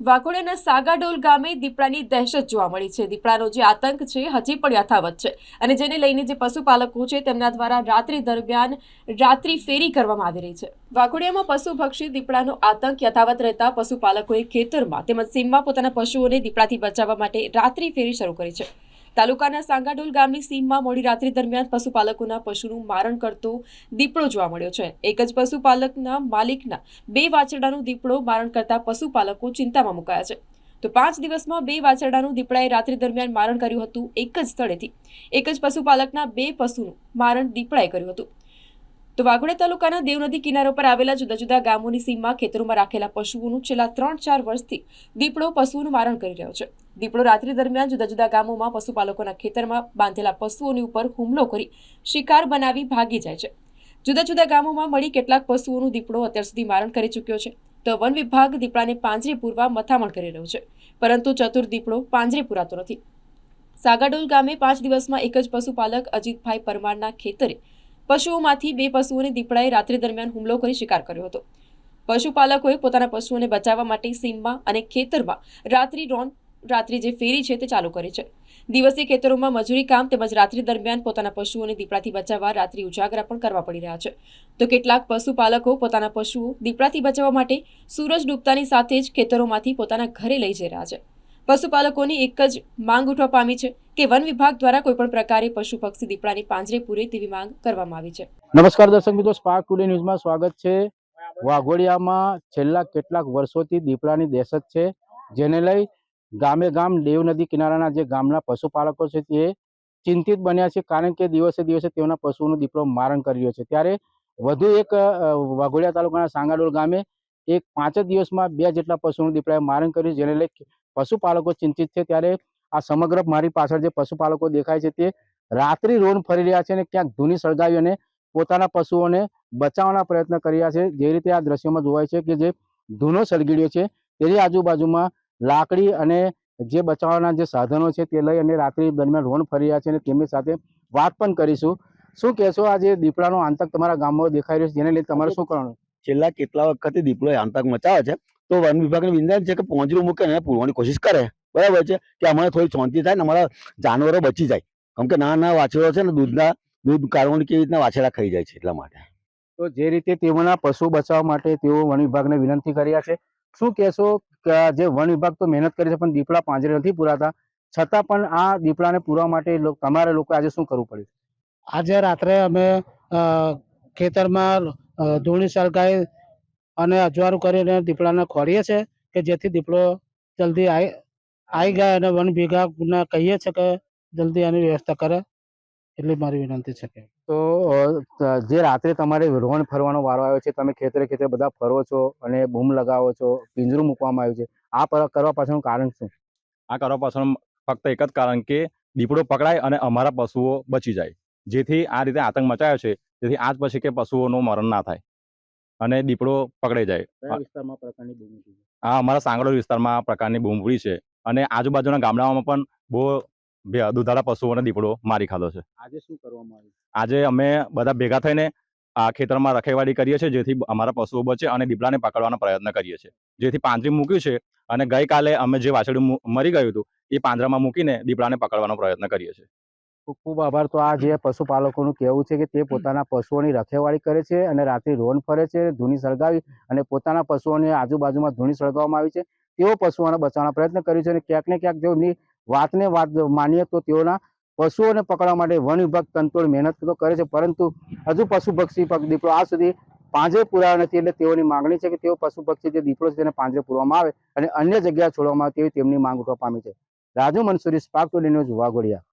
વાઘોડિયાના સાગાડોલ ગામે દીપડાની દહેશત જોવા મળી છે. દીપડાનો જે આતંક છે, હજી પણ યથાવત છે અને જેને લઈને જે પશુપાલકો છે, તેમના દ્વારા રાત્રિ દરમિયાન રાત્રિ ફેરી કરવામાં આવી રહી છે. વાઘોડિયામાં પશુભક્ષી દીપડાનો આતંક યથાવત રહેતા પશુપાલકોએ ખેતરમાં તેમજ સીમમાં પોતાના પશુઓને દીપડાથી બચાવવા માટે રાત્રિ ફેરી શરૂ કરી છે. તાલુકાના સાંગાડોલ ગામની સીમમાં મોડી રાત્રિ દરમિયાન પશુપાલકોના પશુનું મારણ કરતો દીપડો જોવા મળ્યો છે. એક જ પશુપાલકના માલિકના બે વાછરડાનું દીપડો મારણ કરતા પશુપાલકો ચિંતામાં મુકાયા છે. તો પાંચ દિવસમાં બે વાછરડાનું દીપડાએ રાત્રિ દરમિયાન મારણ કર્યું હતું એક જ સ્થળેથી. એક જ પશુપાલકના બે પશુનું મારણ દીપડાએ કર્યું હતું. તો વાઘોડિયા તાલુકાના દેવનદી કિનારો પર આવેલા જુદા જુદા ગામોની સીમમાં ખેતરોમાં રાખેલા પશુઓનું છેલ્લા ત્રણ ચાર વર્ષથી દીપડો પશુઓનું મારણ કરી રહ્યો છે. દીપડો રાત્રિ દરમિયાન જુદા જુદા ગામોમાં પશુપાલકોના ખેતરમાં બાંધેલા પશુઓની ઉપર હુમલો કરી શિકાર બનાવી ભાગી જાય છે. જુદા જુદા ગામોમાં મળી કેટલાક પશુઓનું દીપડો અત્યાર સુધી મારણ કરી ચૂક્યો છે. તો વન વિભાગ દીપડાને પાંજરે પૂરવા મથામણ કરી રહ્યો છે. પરંતુ ચતુર દીપડો પાંજરે પૂરાતો નથી. સાગાડોલ ગામે પાંચ દિવસમાં એક જ પશુપાલક અજીતભાઈ પરમારના ખેતરે પશુઓમાંથી બે પશુઓને દીપડાએ રાત્રિ દરમિયાન હુમલો કરી શિકાર કર્યો હતો. પશુપાલકોએ પોતાના પશુઓને બચાવવા માટે સીમમાં અને ખેતરમાં રાત્રિ રોન, રાત્રિ જે ફેરી છે તે ચાલુ કરી છે. દિવસે ખેતરોમાં મજૂરી કામ તેમજ રાત્રિ દરમિયાન પોતાના પશુઓને દીપડાથી બચાવવા રાત્રિ ઉજાગરા પણ કરવા પડી રહ્યા છે. તો કેટલાક પશુપાલકો પોતાના પશુઓ દીપડાથી બચાવવા માટે સૂરજ ડૂબતાની સાથે જ ખેતરોમાંથી પોતાના ઘરે લઈ જઈ રહ્યા છે. પશુપાલકોની એક જ માંગ ઉઠવા પામી છે કે વન વિભાગ દ્વારા કોઈપણ પ્રકારે પશુ, પક્ષી, દીપડાની પાંજરે પૂરે તેવી માંગ કરવામાં આવી છે. નમસ્કાર દર્શક મિત્રો સ્પાર્ક ટુડે ન્યૂઝમાં સ્વાગત છે. વાઘોડિયામાં છેલ્લા કેટલાક વર્ષોથી દીપડાની દહેશત છે, જેને લઈ ગામે ગામ દેવ નદી કિનારાના જે ગામના પશુપાલકો છે તે ચિંતિત બન્યા છે, કારણ કે દિવસે દિવસે તેઓના પશુઓનો દીપડો મારણ કરી રહ્યો છે. ત્યારે વધુ એક વાઘોડિયા તાલુકાના સાંગાડોળ ગામે એક પાંચ જ દિવસમાં બે જેટલા પશુઓનું દીપડાએ મારણ કર્યું જેને લઈ પશુપાલકો ચિંતિત છે. ત્યારે આ સમગ્ર મારી પાછળ જે પશુપાલકો દેખાય છે તે રાત્રિ રોન ફરી રહ્યા છે અને ક્યાંક ધૂની સળગાવી અને પોતાના પશુઓને બચાવવાના પ્રયત્ન કરી રહ્યા છે. જે રીતે આ દ્રશ્યમાં જોવાય છે કે જે ધૂનો સળગીડ્યો છે તેની આજુબાજુમાં લાકડી અને જે બચાવવાના જે સાધનો છે તે લઈ અને રાત્રિ દરમિયાન રોન ફરી રહ્યા છે અને તેમની સાથે વાત પણ કરીશું. શું કહેશો આ જે દીપડાનો આતંક તમારા ગામમાં દેખાઈ રહ્યો છે? જેને લઈને તમારે શું કરવાનું? છેલ્લા કેટલા વખતથી દીપડો આતંક મચાવે છે તો વન વિભાગને વિનંતી છે કે પોંજરું મૂકે અને પૂરવાની કોશિશ કરે. બરાબર છે? કે અમારે થોડી શાંતિ થાય ને અમારા જાનવરો બચી જાય. કેમ કે નાના નાના વાછરડો છે ને દૂધના દૂધ કાઢવાની કેવી રીતના વાછરડા ખાઈ જાય છે એટલા માટે. તો જે રીતે તેઓના પશુ બચાવવા માટે તેઓ વન વિભાગને વિનંતી કર્યા છે. શું કહેશો કે આ જે વન વિભાગ તો મહેનત કરી છે પણ દીપડા પાંજરે નથી પૂરાતા. છતાં પણ આ દીપડાને પૂરવા માટે તમારે લોકો આજે શું કરવું પડ્યું? આજે રાત્રે અમે ખેતરમાં અ, ધૂણી સળગાઈ અને અજવાળું કરીને દીપડાને ખોરીએ છે કે જેથી દીપડો જલ્દી આવી આવી ગયા અને વન વિભાગને કહીએ છે કે જલ્દી આની વ્યવસ્થા કરે. એટલી મારી વિનંતી છે કે. તો જે રાત્રે તમારે રોણ ફરવાનો વારો આવ્યો છે તમે ખેતરે ખેતરે બધા ફરો છો અને બૂમ લગાવો છો પિંજરું મૂકવામાં આવ્યું છે આ પર- કરવા પાછળનું કારણ શું? આ કરવા પાછળ ફક્ત એક જ કારણ કે દીપડો પકડાય અને અમારા પશુઓ બચી જાય. જેથી આ રીતે આતંક મચાયો છે. જેથી આજ પછી કે પશુઓનું મરણ ના થાય અને દીપડો પકડાઈ જાય. બૂમ? આ અમારા સાંગડો વિસ્તારમાં આ પ્રકારની બૂમપુરી છે અને આજુબાજુના ગામડાઓમાં પણ બહુ દુધાળા પશુઓને દીપડો મારી ખાધો છે. આજે શું કરવામાં આવ્યું? આજે અમે બધા ભેગા થઈને આ ખેતરમાં રખેવાડી કરીએ છીએ જેથી અમારા પશુઓ બચે અને દીપડાને પકડવાનો પ્રયત્ન કરીએ છીએ. જેથી પાંજરી મૂક્યું છે અને ગઈકાલે અમે જે વાછરડું મરી ગયું હતું એ પાંજરામાં મૂકીને દીપડાને પકડવાનો પ્રયત્ન કરીએ છીએ. ખૂબ ખૂબ આભાર. તો આ જે પશુપાલકોનું કહેવું છે કે તે પોતાના પશુઓની રખેવાળી કરે છે અને રાત્રે રોન ફરે છે, ધૂની સળગાવી અને પોતાના પશુઓની આજુબાજુમાં ધૂની સળગાવવામાં આવી છે. તેઓ પશુઓને બચાવવાનો પ્રયત્ન કર્યો છે અને ક્યાંક ને ક્યાંક જો એમની વાતને વાત માનીએ તો તેઓના પશુઓને પકડવા માટે વન વિભાગ તંતોડ મહેનત તો કરે છે, પરંતુ હજુ પશુ પક્ષી પગ દીપડો આ સુધી પાંજરે પુરાયો નથી એટલે તેઓની માંગણી છે કે તેઓ પશુ પક્ષી જે દીપડો છે તેને પાંજરે પૂરવામાં આવે અને અન્ય જગ્યાએ છોડવામાં આવે તેવી તેમની માંગ ઉઠવા પામી છે. Raju Mansuri Spark Today News Waghodia.